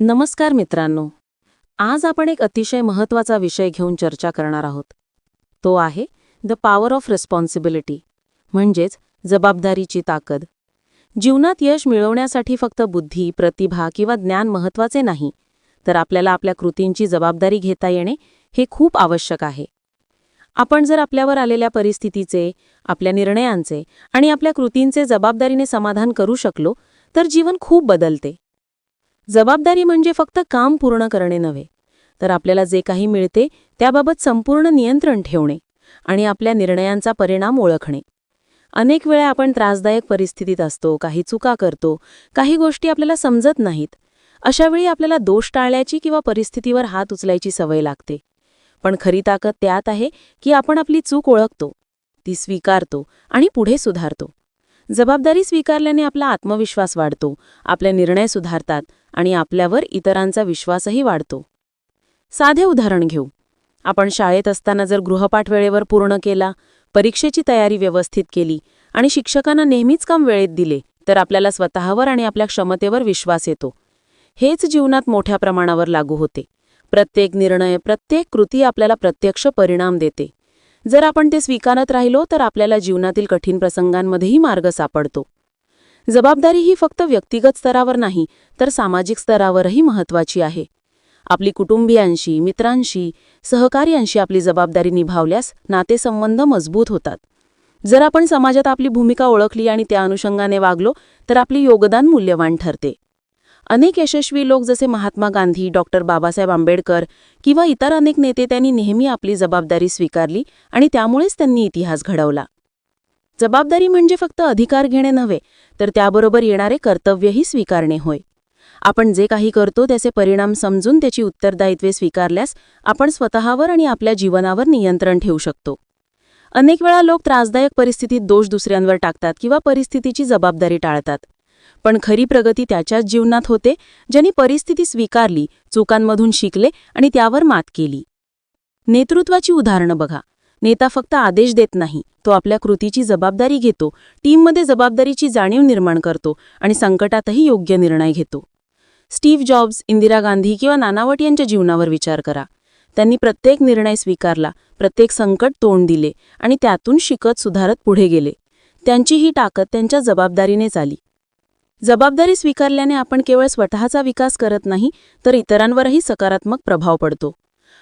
नमस्कार मित्रांनो. आज आपण एक अतिशय महत्त्वाचा विषय घेऊन चर्चा करणार आहोत. तो आहे द पॉवर ऑफ रिस्पॉन्सिबिलिटी म्हणजेच जबाबदारीची ताकद. जीवनात यश मिळवण्यासाठी फक्त बुद्धी प्रतिभा किंवा ज्ञान महत्त्वाचे नाही तर आपल्याला आपल्या कृतींची जबाबदारी घेता येणे हे खूप आवश्यक आहे. आपण जर आपल्यावर आलेल्या परिस्थितीचे आपल्या निर्णयांचे आणि आपल्या कृतींचे जबाबदारीने समाधान करू शकलो तर जीवन खूप बदलते. जबाबदारी म्हणजे फक्त काम पूर्ण करणे नव्हे तर आपल्याला जे काही मिळते त्याबाबत संपूर्ण नियंत्रण ठेवणे आणि आपल्या निर्णयांचा परिणाम ओळखणे. अनेक वेळा आपण त्रासदायक परिस्थितीत असतो काही चुका करतो काही गोष्टी आपल्याला समजत नाहीत अशावेळी आपल्याला दोष टाळल्याची किंवा परिस्थितीवर हात उचलायची सवय लागते. पण खरी ताकद त्यात आहे की आपण आपली चूक ओळखतो ती स्वीकारतो आणि पुढे सुधारतो. जबाबदारी स्वीकारल्याने आपला आत्मविश्वास वाढतो आपले निर्णय सुधारतात आणि आपल्यावर इतरांचा विश्वासही वाढतो. साधे उदाहरण घेऊ. आपण शाळेत असताना जर गृहपाठ वेळेवर पूर्ण केला परीक्षेची तयारी व्यवस्थित केली आणि शिक्षकांना नेहमीच काम वेळेत दिले तर आपल्याला स्वतःवर आणि आपल्या क्षमतेवर विश्वास येतो. हेच जीवनात मोठ्या प्रमाणावर लागू होते. प्रत्येक निर्णय प्रत्येक कृती आपल्याला प्रत्यक्ष परिणाम देते. जर आपण ते स्वीकारत राहिलो तर आपल्याला जीवनातील कठीण प्रसंगांमध्येही मार्ग सापडतो. जबाबदारी ही फक्त व्यक्तिगत स्तरावर नाही तर सामाजिक स्तरावरही महत्त्वाची आहे. आपली कुटुंबियांशी मित्रांशी सहकार्यांशी आपली जबाबदारी निभावल्यास नातेसंबंध मजबूत होतात. जर आपण समाजात आपली भूमिका ओळखली आणि त्या अनुषंगाने वागलो तर आपले योगदान मूल्यवान ठरते. अनेक यशस्वी लोक जसे महात्मा गांधी डॉक्टर बाबासाहेब आंबेडकर किंवा इतर अनेक नेते त्यांनी नेहमी आपली जबाबदारी स्वीकारली आणि त्यामुळेच त्यांनी इतिहास घडवला. जबाबदारी म्हणजे फक्त अधिकार घेणे नव्हे तर त्याबरोबर येणारे कर्तव्यही स्वीकारणे होय. आपण जे काही करतो त्याचे परिणाम समजून त्याची उत्तरदायित्वे स्वीकारल्यास आपण स्वतःवर आणि आपल्या जीवनावर नियंत्रण ठेवू शकतो. अनेक वेळा लोक त्रासदायक परिस्थितीत दोष दुसऱ्यांवर टाकतात किंवा परिस्थितीची जबाबदारी टाळतात. पण खरी प्रगती त्याच्याच जीवनात होते ज्यांनी परिस्थिती स्वीकारली चुकांमधून शिकले आणि त्यावर मात केली. नेतृत्वाची उदाहरणं बघा. नेता फक्त आदेश देत नाही तो आपल्या कृतीची जबाबदारी घेतो टीममध्ये जबाबदारीची जाणीव निर्माण करतो आणि संकटातही योग्य निर्णय घेतो. स्टीव्ह जॉब्स इंदिरा गांधी किंवा नानावट यांच्या जीवनावर विचार करा. त्यांनी प्रत्येक निर्णय स्वीकारला प्रत्येक संकट तोंड दिले आणि त्यातून शिकत सुधारत पुढे गेले. त्यांची ही ताकद त्यांच्या जबाबदारीनेच आली. जबाबदारी स्वीकारल्याने आपण केवळ स्वतःचा विकास करत नाही तर इतरांवरही सकारात्मक प्रभाव पडतो.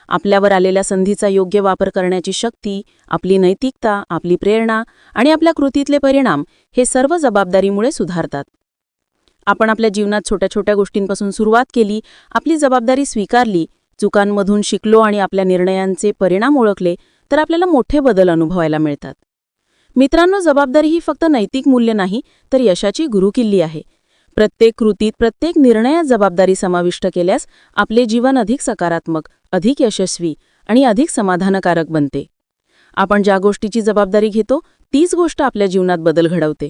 आपल्यावर आलेल्या संधीचा योग्य वापर करण्याची शक्ती आपली नैतिकता आपली प्रेरणा आणि आपल्या कृतीतले परिणाम हे सर्व जबाबदारीमुळे सुधारतात. आपण आपल्या जीवनात छोट्या छोट्या गोष्टींपासून सुरुवात केली आपली जबाबदारी स्वीकारली चुकांमधून शिकलो आणि आपल्या निर्णयांचे परिणाम ओळखले तर आपल्याला मोठे बदल अनुभवायला मिळतात. मित्रांनो जबाबदारी ही फक्त नैतिक मूल्य नाही तर यशाची गुरुकिल्ली आहे. प्रत्येक कृतीत प्रत्येक निर्णयात जबाबदारी समाविष्ट केल्यास आपले जीवन अधिक सकारात्मक अधिक यशस्वी आणि अधिक समाधानकारक बनते. आपण ज्या गोष्टीची जबाबदारी घेतो तीच गोष्ट आपल्या जीवनात बदल घडवते.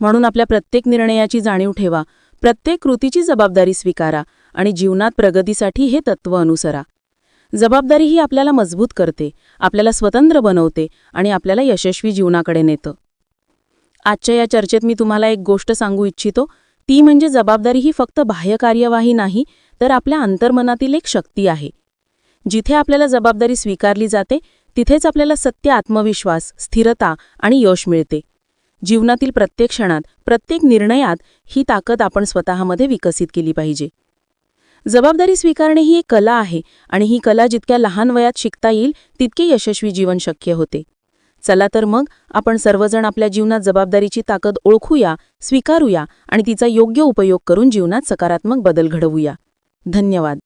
म्हणून आपल्या प्रत्येक निर्णयाची जाणीव ठेवा प्रत्येक कृतीची जबाबदारी स्वीकारा आणि जीवनात प्रगतीसाठी हे तत्त्व अनुसरा. जबाबदारी ही आपल्याला मजबूत करते आपल्याला स्वतंत्र बनवते आणि आपल्याला यशस्वी जीवनाकडे नेतं. आजच्या या चर्चेत मी तुम्हाला एक गोष्ट सांगू इच्छितो ती म्हणजे जबाबदारी ही फक्त बाह्य कार्यवाही नाही तर आपल्या अंतर्मनातील एक शक्ती आहे. जिथे आपल्याला जबाबदारी स्वीकारली जाते तिथेच आपल्याला सत्य आत्मविश्वास स्थिरता आणि यश मिळते. जीवनातील प्रत्येक क्षणात प्रत्येक निर्णयात ही ताकद आपण स्वतःमध्ये विकसित केली पाहिजे. जबाबदारी स्वीकारणे ही एक कला आहे आणि ही कला जितक्या लहान वयात शिकता येईल तितके यशस्वी जीवन शक्य होते. चला तर मग आपण सर्वजण आपल्या जीवनात जबाबदारीची ताकद ओळखूया स्वीकारूया आणि तिचा योग्य उपयोग करून जीवनात सकारात्मक बदल घडवूया. धन्यवाद.